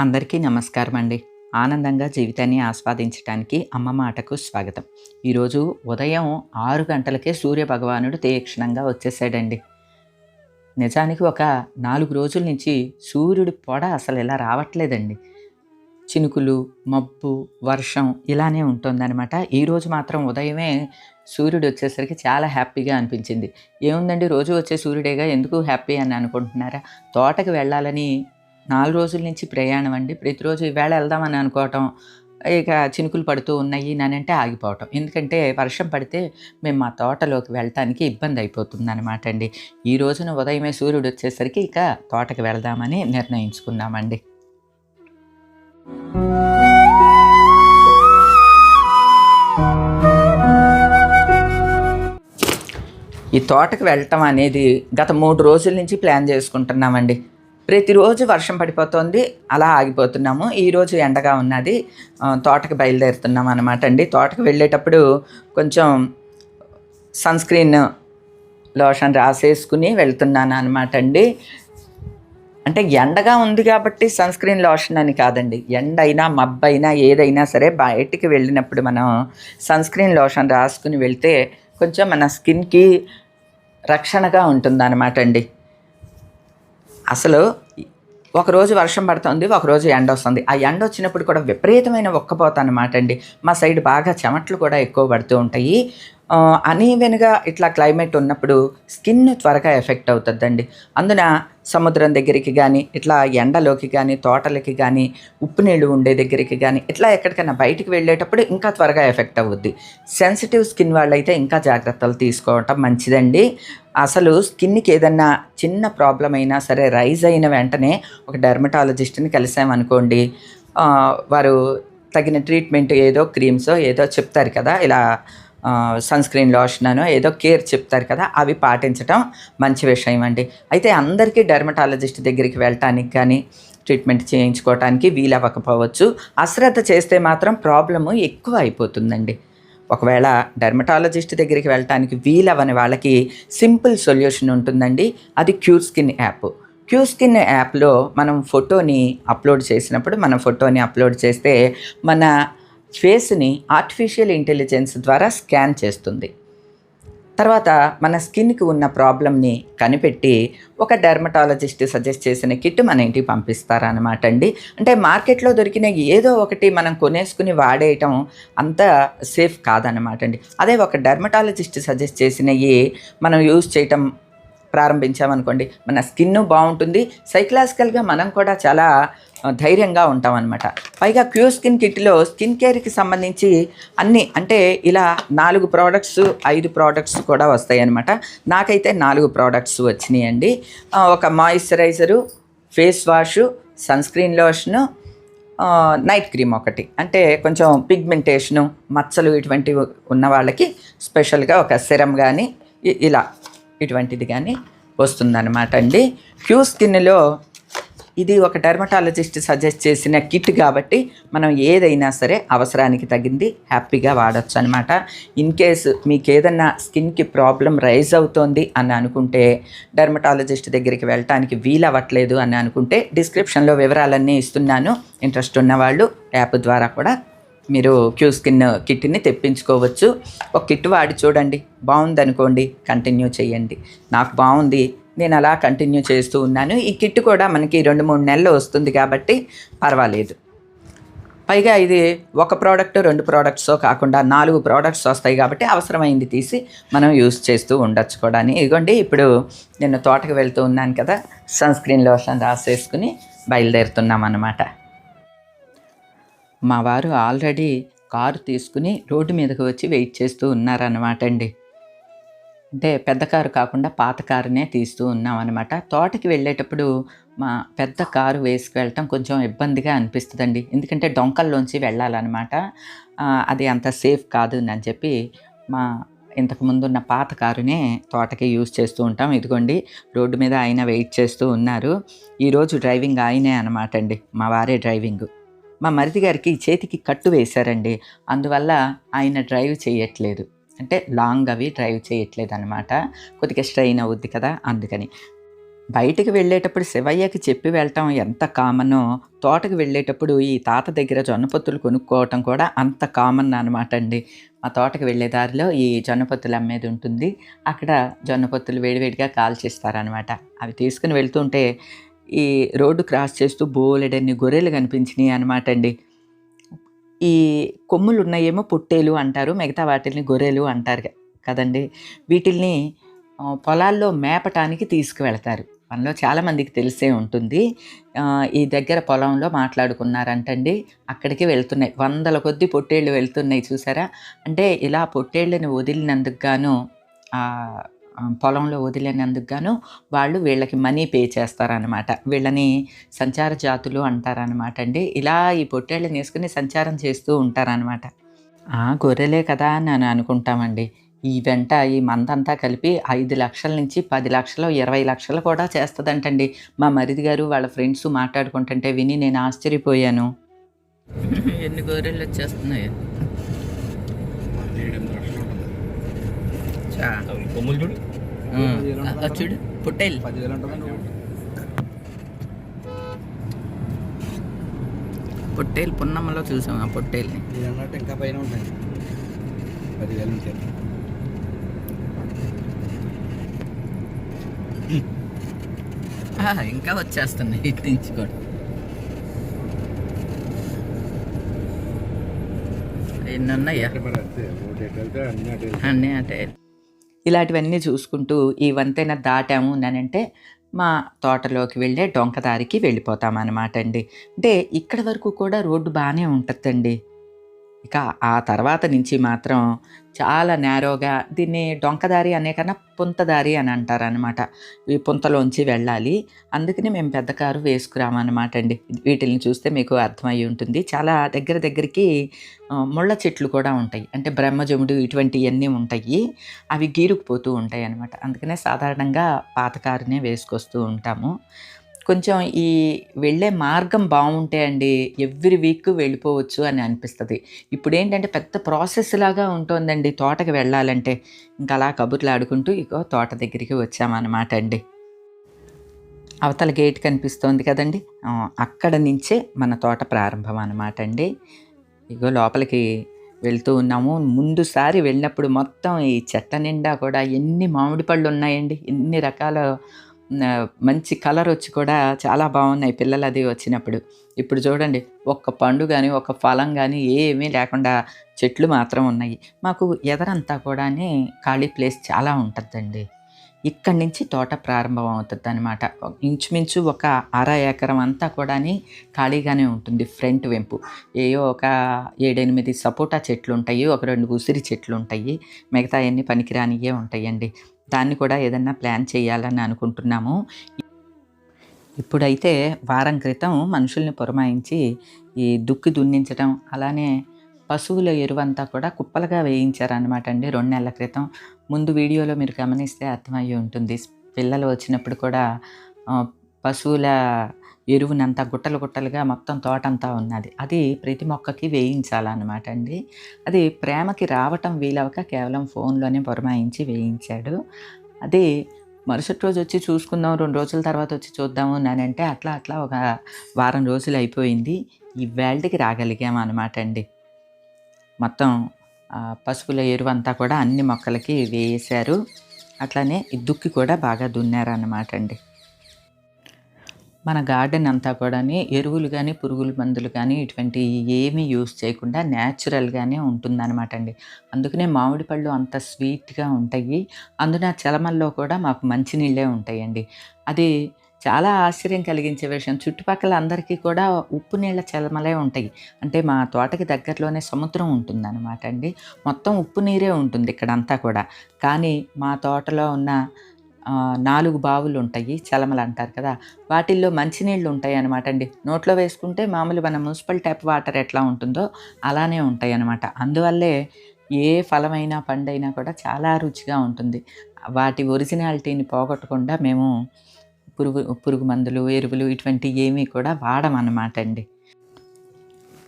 అందరికీ నమస్కారం అండి ఆనందంగా జీవితాన్ని ఆస్వాదించడానికి అమ్మ మాటకు స్వాగతం. ఈరోజు ఉదయం ఆరు గంటలకే సూర్య భగవానుడు తీక్షణంగా వచ్చేసాడండి. నిజానికి ఒక నాలుగు రోజుల నుంచి సూర్యుడి పొడ అసలు ఇలా రావట్లేదండి. చినుకులు మబ్బు వర్షం ఇలానే ఉంటుందన్నమాట. ఈరోజు మాత్రం ఉదయమే సూర్యుడు వచ్చేసరికి చాలా హ్యాపీగా అనిపించింది. ఏముందండి రోజు వచ్చే సూర్యుడేగా? ఎందుకు హ్యాపీ అని అనుకుంటున్నారా? తోటకి వెళ్ళాలని నాలుగు రోజుల నుంచి ప్రయాణం అండి. ప్రతిరోజు ఈవేళ వెళ్దామని అనుకోవటం ఇక చినుకులు పడుతూ ఉన్నాయి నానంటే ఆగిపోవటం. ఎందుకంటే వర్షం పడితే మేము మా తోటలోకి వెళ్ళటానికి ఇబ్బంది అయిపోతుంది అనమాట అండి. ఈ రోజున ఉదయమే సూర్యుడు వచ్చేసరికి ఇక తోటకి వెళ్దామని నిర్ణయించుకున్నామండి. ఈ తోటకు వెళ్ళటం అనేది గత మూడు రోజుల నుంచి ప్లాన్ చేసుకుంటున్నామండి. ప్రతిరోజు వర్షం పడిపోతుంది అలా ఆగిపోతున్నాము. ఈరోజు ఎండగా ఉన్నది. తోటకి బయలుదేరుతున్నాం అనమాట అండి. తోటకు వెళ్ళేటప్పుడు కొంచెం సన్ స్క్రీన్ లోషన్ రాసేసుకుని వెళ్తున్నాను అనమాట అండి. అంటే ఎండగా ఉంది కాబట్టి సన్ స్క్రీన్ లోషన్ అని కాదండి. ఎండ అయినా మబ్బైనా ఏదైనా సరే బయటికి వెళ్ళినప్పుడు మనం సన్ స్క్రీన్ లోషన్ రాసుకుని వెళ్తే కొంచెం మన స్కిన్కి రక్షణగా ఉంటుందన్నమాట అండి. అసలు ఒకరోజు వర్షం పడుతుంది ఒకరోజు ఎండ వస్తుంది. ఆ ఎండ వచ్చినప్పుడు కూడా విపరీతమైన ఒక్కపోత అనమాట అండి. మా సైడ్ బాగా చెమట్లు కూడా ఎక్కువ పడుతూ ఉంటాయి. అనీవెన్గా ఇట్లా క్లైమేట్ ఉన్నప్పుడు స్కిన్ త్వరగా ఎఫెక్ట్ అవుతుందండి. అందున సముద్రం దగ్గరికి కానీ ఇట్లా ఎండలోకి కానీ తోటలకి కానీ ఉప్పు నీళ్ళు ఉండే దగ్గరికి కానీ ఇట్లా ఎక్కడికైనా బయటికి వెళ్ళేటప్పుడు ఇంకా త్వరగా ఎఫెక్ట్ అవుద్ది. సెన్సిటివ్ స్కిన్ వాళ్ళైతే ఇంకా జాగ్రత్తలు తీసుకోవటం మంచిదండి. అసలు స్కిన్కి ఏదన్నా చిన్న ప్రాబ్లం అయినా సరే రైజ్ అయిన వెంటనే ఒక డెర్మటాలజిస్ట్ని కలిసామనుకోండి వారు తగిన ట్రీట్మెంట్ ఏదో క్రీమ్సో ఏదో చెప్తారు కదా ఇలా స్క్రీన్ లోషన్ అనో ఏదో కేర్ చెప్తారు కదా అవి పాటించడం మంచి విషయం అండి. అయితే అందరికీ డెర్మటాలజిస్ట్ దగ్గరికి వెళ్ళటానికి కానీ ట్రీట్మెంట్ చేయించుకోవటానికి వీలవ్వకపోవచ్చు. అశ్రద్ధ చేస్తే మాత్రం ప్రాబ్లము ఎక్కువ అయిపోతుందండి. ఒకవేళ డెర్మటాలజిస్ట్ దగ్గరికి వెళ్ళటానికి వీలవని వాళ్ళకి సింపుల్ సొల్యూషన్ ఉంటుందండి. అది Q skin app. Q skin యాప్లో మనం ఫోటోని అప్లోడ్ చేసినప్పుడు మన ఫోటోని అప్లోడ్ చేస్తే మన ఫేస్ని ఆర్టిఫిషియల్ ఇంటెలిజెన్స్ ద్వారా స్కాన్ చేస్తుంది. తర్వాత మన స్కిన్కి ఉన్న ప్రాబ్లమ్ని కనిపెట్టి ఒక డెర్మటాలజిస్ట్ సజెస్ట్ చేసిన కిట్ మన ఇంటికి పంపిస్తారనమాట అండి. అంటే మార్కెట్లో దొరికిన ఏదో ఒకటి మనం కొనేసుకుని వాడేయటం అంత సేఫ్ కాదనమాట అండి. అదే ఒక డెర్మటాలజిస్ట్ సజెస్ట్ చేసినవి మనం యూజ్ చేయటం ప్రారంభించామనుకోండి మన స్కిన్ బాగుంటుంది. సైకలాజికల్గా మనం కూడా చాలా ధైర్యంగా ఉంటాం అనమాట పైగా క్యూ స్కిన్ కిట్లో స్కిన్ కేర్కి సంబంధించి అన్ని అంటే ఇలా నాలుగు ప్రోడక్ట్స్ ఐదు ప్రోడక్ట్స్ కూడా వస్తాయి అనమాట నాకైతే నాలుగు ప్రోడక్ట్స్ వచ్చినాయండి. ఒక moisturiser face wash sunscreen lotion night cream ఒకటి. అంటే కొంచెం పిగ్మెంటేషను మచ్చలు ఇటువంటివి ఉన్న వాళ్ళకి స్పెషల్గా ఒక సిరం కానీ ఇలా ఇటువంటిది కానీ వస్తుందన్నమాట అండి. క్యూ స్కిన్లో ఇది ఒక డెర్మటాలజిస్ట్ సజెస్ట్ చేసిన కిట్ కాబట్టి మనం ఏదైనా సరే అవసరానికి తగింది హ్యాపీగా వాడచ్చు అనమాట ఇన్ కేసు మీకు ఏదన్నా స్కిన్కి ప్రాబ్లం రైజ్ అవుతోంది అని అనుకుంటే డెర్మటాలజిస్ట్ దగ్గరికి వెళ్ళటానికి వీలవ్వట్లేదు అని అనుకుంటే డిస్క్రిప్షన్లో వివరాలన్నీ ఇస్తున్నాను. ఇంట్రెస్ట్ ఉన్నవాళ్ళు యాప్ ద్వారా కూడా మీరు క్యూ స్కిన్ కిట్ని తెప్పించుకోవచ్చు. ఒక కిట్ వాడి చూడండి. బాగుందనుకోండి కంటిన్యూ చేయండి. నాకు బాగుంది నేను అలా కంటిన్యూ చేస్తూ ఉన్నాను. ఈ కిట్ కూడా మనకి రెండు మూడు నెలలు వస్తుంది కాబట్టి పర్వాలేదు. పైగా ఇది ఒక ప్రోడక్ట్ రెండు ప్రోడక్ట్స్ కాకుండా నాలుగు ప్రోడక్ట్స్ వస్తాయి కాబట్టి అవసరమైంది తీసి మనం యూస్ చేస్తూ ఉండొచ్చు కూడా. అని ఇదిగోండి ఇప్పుడు నేను తోటకు వెళ్తూ ఉన్నాను కదా సన్ స్క్రీన్ లోషన్ రాసేసుకుని బయలుదేరుతున్నాం అన్నమాట. మా వారు ఆల్రెడీ కారు తీసుకుని రోడ్డు మీదకు వచ్చి వెయిట్ చేస్తూ ఉన్నారన్నమాట అండి. అంటే పెద్ద కారు కాకుండా పాత కారునే తీస్తూ ఉన్నాం అనమాట తోటకి వెళ్ళేటప్పుడు మా పెద్ద కారు వేసుకు వెళ్ళటం కొంచెం ఇబ్బందిగా అనిపిస్తుందండి. ఎందుకంటే డొంకల్లోంచి వెళ్ళాలన్నమాట. అది అంత సేఫ్ కాదు అని చెప్పి మా ఇంతకుముందు ఉన్న పాత కారునే తోటకి యూజ్ చేస్తూ ఉంటాం. ఇదిగోండి రోడ్డు మీద ఆయన వెయిట్ చేస్తూ ఉన్నారు. ఈరోజు డ్రైవింగ్ ఆయనే అనమాట అండి మా వారే డ్రైవింగ్. మా మరిది గారికి చేతికి కట్టు వేశారండి. అందువల్ల ఆయన డ్రైవ్ చేయట్లేదు. అంటే లాంగ్ అవి డ్రైవ్ చేయట్లేదు అనమాట కొద్దిగా స్ట్రెయిన్ అవుద్ది కదా అందుకని. బయటికి వెళ్ళేటప్పుడు శివయ్యకి చెప్పి వెళ్ళటం ఎంత కామనో తోటకి వెళ్ళేటప్పుడు ఈ తాత దగ్గర జొన్నపొత్తులు కొనుక్కోవటం కూడా అంత కామన్ అనమాట అండి. మా తోటకి వెళ్ళే దారిలో ఈ జొన్నపొత్తులు అమ్మేది ఉంటుంది. అక్కడ జొన్నపొత్తులు వేడివేడిగా కాల్చిస్తారనమాట అవి తీసుకుని వెళ్తుంటే ఈ రోడ్డు క్రాస్ చేస్తూ బోలెడన్ని గొర్రెలు కనిపించినాయి అనమాట అండి. ఈ కొమ్ములు ఉన్నాయేమో పుట్టేలు అంటారు మిగతా వాటిల్ని గొర్రెలు అంటారు కదండి. వీటిల్ని పొలాల్లో మేపటానికి తీసుకువెళతారు. మనలో చాలామందికి తెలిసే ఉంటుంది. ఈ దగ్గర పొలంలో మాట్లాడుకున్నారంటండి అక్కడికి వెళ్తున్నాయి. వందల కొద్ది పొట్టేళ్ళు వెళ్తున్నాయి చూసారా? అంటే ఇలా పొట్టేళ్ళని వదిలినందుకు గాను పొలంలో వదిలినందుకు గాను వాళ్ళు వీళ్ళకి మనీ పే చేస్తారనమాట వీళ్ళని సంచార జాతులు అంటారనమాట అండి. ఇలా ఈ పొట్టేళ్ళని వేసుకుని సంచారం చేస్తూ ఉంటారనమాట ఆ గొర్రెలే కదా అని అని అనుకుంటామండి. ఈ వెంట ఈ మందంతా కలిపి ఐదు లక్షల నుంచి పది లక్షలు ఇరవై లక్షలు కూడా చేస్తుందంటండి. మా మరిది గారు వాళ్ళ ఫ్రెండ్స్ మాట్లాడుకుంటుంటే విని నేను ఆశ్చర్యపోయాను. ఎన్ని గొర్రెలు వచ్చేస్తున్నాయి. కొమ్ములు చూడు. చూడు పుట్టేలు. పొట్టేలు పున్నమ్మలో చూసాం ఆ పొట్టేల్ని. అన్నట్టు ఇంకా పైన ఉంటాయి. పదివేలు ఉంటాయి ఆ, ఇంకా వచ్చేస్తున్నాయి ఇటు నుంచి కూడా. ఎన్ని ఉన్నాయా. అన్నీ అంటే ఇలాంటివన్నీ చూసుకుంటూ ఈ వంతెన దాటాము అంటే మా తోటలోకి వెళ్ళే డొంకదారికి వెళ్ళిపోతామన్నమాట అండి. అంటే ఇక్కడ వరకు కూడా రోడ్డు బాగానే ఉంటుందండి. ఇక ఆ తర్వాత నుంచి మాత్రం చాలా నేరోగా దీన్ని డొంకదారి అనే కన్నా పుంతదారి అని అంటారనమాట ఈ పుంతలోంచి వెళ్ళాలి. అందుకని మేము పెద్ద కారు వేసుకురామన్నమాట అండి. వీటిని చూస్తే మీకు అర్థమై ఉంటుంది. చాలా దగ్గర దగ్గరికి ముళ్ళ చెట్లు కూడా ఉంటాయి. అంటే బ్రహ్మజముడు ఇటువంటివన్నీ ఉంటాయి. అవి గీరుకుపోతూ ఉంటాయి అనమాట అందుకనే సాధారణంగా పాత కారునే వేసుకొస్తూ ఉంటాము. కొంచెం ఈ వెళ్ళే మార్గం బాగుంటే అండి ఎవ్రీ వీక్ వెళ్ళిపోవచ్చు అని అనిపిస్తుంది. ఇప్పుడు ఏంటంటే పెద్ద ప్రాసెస్ లాగా ఉంటుందండి తోటకి వెళ్ళాలంటే. ఇంకా అలా కబుర్లు ఆడుకుంటూ ఇగో తోట దగ్గరికి వచ్చామన్నమాట అండి. అవతల గేట్ కనిపిస్తోంది కదండి. అక్కడ నుంచే మన తోట ప్రారంభం అన్నమాట అండి. ఇగో లోపలికి వెళ్తూ ఉన్నాము. ముందుసారి వెళ్ళినప్పుడు మొత్తం ఈ చెట్ట నిండా కూడా ఎన్ని మామిడి పళ్ళు ఉన్నాయండి. ఎన్ని రకాల మంచి కలర్ వచ్చి కూడా చాలా బాగున్నాయి పిల్లలు అది వచ్చినప్పుడు. ఇప్పుడు చూడండి ఒక్క పండు కానీ ఒక ఫలం కానీ ఏమీ లేకుండా చెట్లు మాత్రం ఉన్నాయి. మాకు ఎదరంతా కూడా ఖాళీ ప్లేస్ చాలా ఉంటుందండి. ఇక్కడి నుంచి తోట ప్రారంభం అవుతుంది అనమాట ఇంచుమించు ఒక అర ఎకరం అంతా కూడా ఖాళీగానే ఉంటుంది ఫ్రంట్ వెంపు. ఏయో ఒక ఏడెనిమిది సపోటా చెట్లు ఉంటాయి ఒక రెండు ఉసిరి చెట్లు ఉంటాయి మిగతా అన్ని పనికిరానియే ఉంటాయండి. దాన్ని కూడా ఏదన్నా ప్లాన్ చేయాలని అనుకుంటున్నాము. ఇప్పుడైతే వారం క్రితం మనుషుల్ని పురమాయించి ఈ దుక్కి దున్నించడం అలానే పశువుల ఎరువంతా కూడా కుప్పలుగా వేయించారనమాట అండి రెండు నెలల క్రితం. ముందు వీడియోలో మీరు గమనిస్తే అర్థమయ్యి ఉంటుంది. పిల్లలు వచ్చినప్పుడు కూడా పశువుల ఎరువునంతా గుట్టలు గుట్టలుగా మొత్తం తోటంతా ఉన్నది. అది ప్రతి మొక్కకి వేయించాలన్నమాట అండి. అది ప్రేమకి రావటం వీలవక కేవలం ఫోన్లోనే పురమాయించి వేయించాడు. అది మరుసటి రోజు వచ్చి చూసుకుందాం రెండు రోజుల తర్వాత వచ్చి చూద్దాము అంటే అట్లా అట్లా ఒక వారం రోజులు అయిపోయింది. ఈ వేల్డ్కి రాగలిగాము అనమాట అండి. మొత్తం పసుపుల ఎరువు అంతా కూడా అన్ని మొక్కలకి వేసారు. అట్లానే దుక్కి కూడా బాగా దున్నారన్నమాట అండి. మన గార్డెన్ అంతా కూడాని ఎరువులు కానీ పురుగుల మందులు కానీ ఇటువంటి ఏమీ యూస్ చేయకుండా న్యాచురల్గానే ఉంటుందన్నమాట అండి. అందుకనే మామిడి పళ్ళు అంత స్వీట్గా ఉంటాయి. అందున చలమల్లో కూడా మాకు మంచినీళ్ళే ఉంటాయండి. అది చాలా ఆశ్చర్యం కలిగించే విషయం. చుట్టుపక్కల అందరికీ కూడా ఉప్పు నీళ్ళ చలమలే ఉంటాయి. అంటే మా తోటకి దగ్గరలోనే సముద్రం ఉంటుందన్నమాట అండి. మొత్తం ఉప్పు నీరే ఉంటుంది ఇక్కడంతా కూడా. కానీ మా తోటలో ఉన్న నాలుగు బావులు ఉంటాయి చలమలు అంటారు కదా. వాటిల్లో మంచినీళ్ళు ఉంటాయి అనమాట అండి. నోట్లో వేసుకుంటే మామూలు మన మున్సిపల్ ట్యాప్ వాటర్ ఎట్లా ఉంటుందో అలానే ఉంటాయి అనమాట అందువల్లే ఏ ఫలమైనా పండైనా కూడా చాలా రుచిగా ఉంటుంది. వాటి ఒరిజినాలిటీని పోగొట్టకుండా మేము పురుగు పురుగు మందులు ఎరువులు ఇటువంటి ఏమీ కూడా వాడమన్నమాట అండి.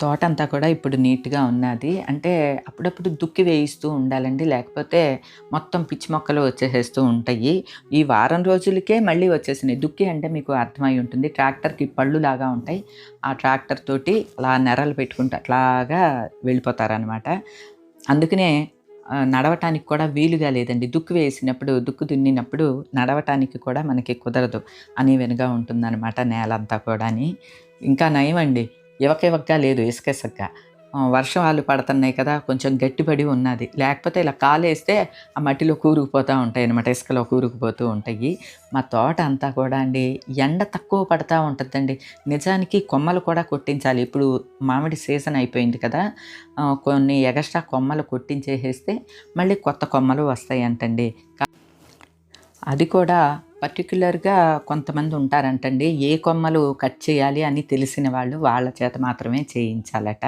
తోట అంతా కూడా ఇప్పుడు నీట్గా ఉన్నది. అంటే అప్పుడప్పుడు దుక్కి వేయిస్తూ ఉండాలండి. లేకపోతే మొత్తం పిచ్చి మొక్కలు వచ్చేసేస్తూ ఉంటాయి. ఈ వారం రోజులకే మళ్ళీ వచ్చేసినాయి. దుక్కి అంటే మీకు అర్థమై ఉంటుంది. ట్రాక్టర్కి పళ్ళు లాగా ఉంటాయి. ఆ ట్రాక్టర్ తోటి అలా నెరలు పెట్టుకుంటూ అట్లాగా వెళ్ళిపోతారనమాట అందుకనే నడవటానికి కూడా వీలుగా లేదండి. దుక్కు వేసినప్పుడు దుక్కు దున్నినప్పుడు నడవటానికి కూడా మనకి కుదరదు. అనేవెనుగా ఉంటుందన్నమాట నేలంతా కూడాని. ఇంకా నయం అండి లేదు ఇసుక ఇసుకగా ఆ, వర్షాలు పడుతున్నాయి కదా కొంచెం గట్టిపడి ఉన్నది. లేకపోతే ఇలా కాలేస్తే ఆ మట్టిలో కూరుకుపోతూ ఉంటాయి అనమాట ఇసుకలో కూరుకుపోతూ ఉంటాయి. మా తోట అంతా కూడా అండి ఎండ తక్కువ పడతా ఉంటుందండి. నిజానికి కొమ్మలు కూడా కొట్టించాలి. ఇప్పుడు మామిడి సీజన్ అయిపోయింది కదా కొన్ని ఎగస్ట్రా కొమ్మలు కొట్టించేసేస్తే మళ్ళీ కొత్త కొమ్మలు వస్తాయి అంటండి అది కూడా పర్టికులర్గా కొంతమంది ఉంటారంటండి. ఏ కొమ్మలు కట్ చేయాలి అని తెలిసిన వాళ్ళు వాళ్ళ చేత మాత్రమే చేయించాలట.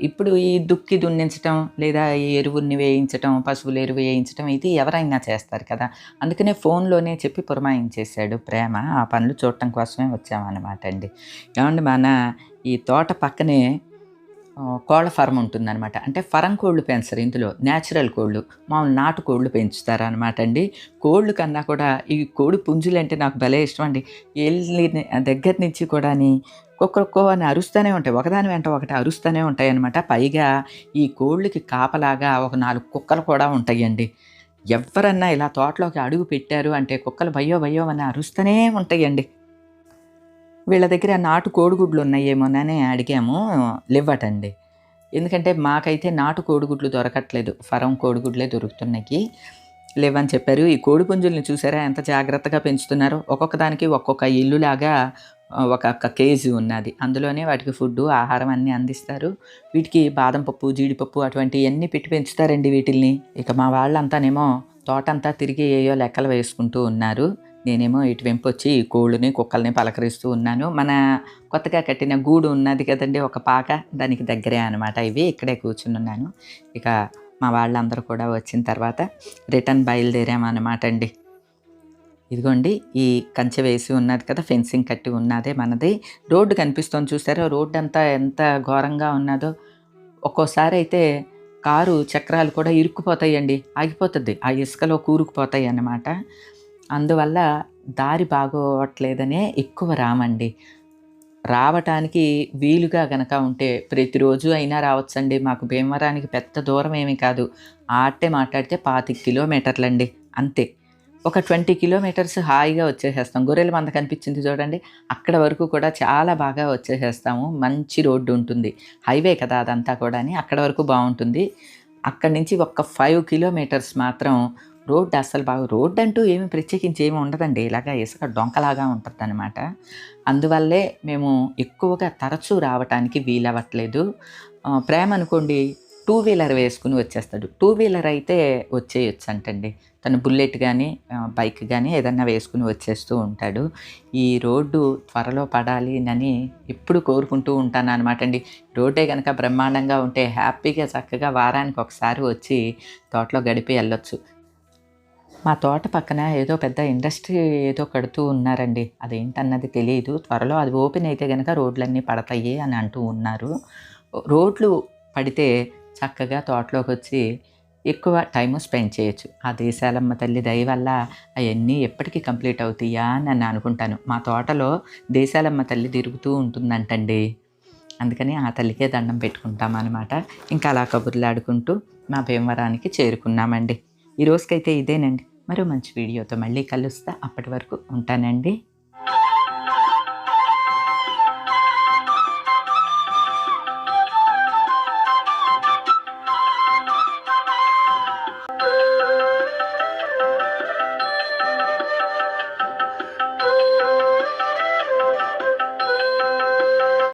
ఇప్పుడు ఈ దుక్కి దున్నించటం లేదా ఈ ఎరువుని వేయించటం పశువుల ఎరువు వేయించటం ఇది ఎవరైనా చేస్తారు కదా. అందుకనే ఫోన్లోనే చెప్పి పురమాయించేశాడు ప్రేమ. ఆ పనులు చూడటం కోసమే వచ్చామన్నమాట అండి ఏమండి మన ఈ తోట పక్కనే కోళ్ళ ఫారం ఉంటుందన్నమాట. అంటే ఫరం కోళ్ళు పెంచరు ఇందులో. న్యాచురల్ కోళ్ళు. మామూలు నాటు కోళ్ళు పెంచుతారనమాట అండి. కోళ్ళు కన్నా కూడా ఈ కోడి పుంజులు అంటే నాకు భలే ఇష్టం అండి. వెళ్ళి దగ్గర నుంచి కూడాని ఒక్కొక్కో అని అరుస్తూనే ఉంటాయి. ఒకదాని వెంట ఒకటి అరుస్తూనే ఉంటాయి అనమాట పైగా ఈ కోళ్ళకి కాపలాగా ఒక నాలుగు కుక్కలు కూడా ఉంటాయండి. ఎవరన్నా ఇలా తోటలోకి అడుగు పెట్టారు అంటే కుక్కలు భయో భయో అని అరుస్తూనే ఉంటాయండి. వీళ్ళ దగ్గర నాటు కోడిగుడ్లు ఉన్నాయేమోనని అడిగాము. లేవటండి. ఎందుకంటే మాకైతే నాటు కోడిగుడ్లు దొరకట్లేదు. ఫరం కోడిగుడ్లే దొరుకుతున్నాయి. లేవని చెప్పారు. ఈ కోడి పుంజుల్ని చూసారా? ఎంత జాగ్రత్తగా పెంచుతున్నారో? ఒక్కొక్క దానికి ఒక్కొక్క ఇల్లులాగా ఆ, ఒక ఒక కేజీ ఉన్నది. అందులోనే వాటికి ఫుడ్ ఆహారం అన్నీ అందిస్తారు. వీటికి బాదం పప్పు జీడిపప్పు అటువంటివన్నీ పెట్టి పెంచుతారండి వీటిల్ని. ఇక మా వాళ్ళంతానేమో తోటంతా తిరిగి ఏయో లెక్కలు వేసుకుంటూ ఉన్నారు. నేనేమో ఇటు వెంపు వచ్చి ఈ కోళ్ళని కుక్కల్ని పలకరిస్తూ ఉన్నాను. మన కొత్తగా కట్టిన గూడు ఉన్నది కదండి ఒక పాక దానికి దగ్గరే అనమాట ఇవి. ఇక్కడే కూర్చుని ఉన్నాను. ఇక మా వాళ్ళందరూ కూడా వచ్చిన తర్వాత రిటర్న్ బయలుదేరామన్నమాట అండి. ఇదిగోండి ఈ కంచె వేసి ఉన్నది కదా ఫెన్సింగ్ కట్టి ఉన్నదే మనది. రోడ్డు కనిపిస్తుంది చూసారో? రోడ్డు అంతా ఎంత ఘోరంగా ఉన్నదో. ఒక్కోసారి అయితే కారు చక్రాలు కూడా ఇరుక్కుపోతాయండి. ఆగిపోతుంది. ఆ ఇసుకలో కూరుకుపోతాయి అన్నమాట. అందువల్ల దారి బాగోవట్లేదనే ఎక్కువ రామండి. రావటానికి వీలుగా గనక ఉంటే ప్రతిరోజు అయినా రావచ్చండి. మాకు భీమవరానికి పెద్ద దూరం ఏమీ కాదు ఆటే మాట్లాడితే పాతి కిలోమీటర్లండి. అంతే. ఒక ట్వంటీ కిలోమీటర్స్ హాయిగా వచ్చేసేస్తాం. గొర్రెల మంద కనిపించింది చూడండి. అక్కడ వరకు కూడా చాలా బాగా వచ్చేసేస్తాము. మంచి రోడ్డు ఉంటుంది. హైవే కదా అదంతా కూడా అక్కడ వరకు బాగుంటుంది. అక్కడి నుంచి ఒక ఫైవ్ కిలోమీటర్స్ మాత్రం రోడ్డు అస్సలు బాగా రోడ్డు అంటూ ఏమి ప్రత్యేకించి ఏమి ఉండదండి. ఇలాగా ఇసుక డొంకలాగా ఉంటుంది అనమాట అందువల్లే మేము ఎక్కువగా తరచూ రావటానికి వీలవ్వట్లేదు. ప్రేమ అనుకోండి టూ వీలర్ వేసుకుని వచ్చేస్తాడు. టూ వీలర్ అయితే వచ్చేయచ్చు అంటండి తను బుల్లెట్ కానీ బైక్ కానీ ఏదన్నా వేసుకుని వచ్చేస్తూ ఉంటాడు. ఈ రోడ్డు త్వరలో పడాలి అని ఎప్పుడు కోరుకుంటూ ఉంటాను అనమాట అండి రోడ్డే కనుక బ్రహ్మాండంగా ఉంటే హ్యాపీగా చక్కగా వారానికి ఒకసారి వచ్చి తోటలో గడిపి వెళ్ళొచ్చు. మా తోట పక్కన ఏదో పెద్ద ఇండస్ట్రీ ఏదో కడుతూ ఉన్నారండి. అదేంటన్నది తెలియదు త్వరలో అది ఓపెన్ అయితే కనుక రోడ్లన్నీ పడతాయి అని అంటూ ఉన్నారు. రోడ్లు పడితే చక్కగా తోటలోకి వచ్చి ఎక్కువ టైము స్పెండ్ చేయొచ్చు. ఆ దేశాలమ్మ తల్లి దయ వల్ల అవన్నీ ఎప్పటికీ కంప్లీట్ అవుతాయా అని నేను అనుకుంటాను. మా తోటలో దేశాలమ్మ తల్లి తిరుగుతూ ఉంటుందంటండి. అందుకని ఆ తల్లికే దండం పెట్టుకుంటాం అనమాట ఇంకా అలా కబుర్లాడుకుంటూ మా భీమవరానికి చేరుకున్నామండి. ఈ రోజుకైతే ఇదేనండి. మరో మంచి వీడియోతో మళ్ళీ కలుస్తా. అప్పటి వరకు ఉంటానండి.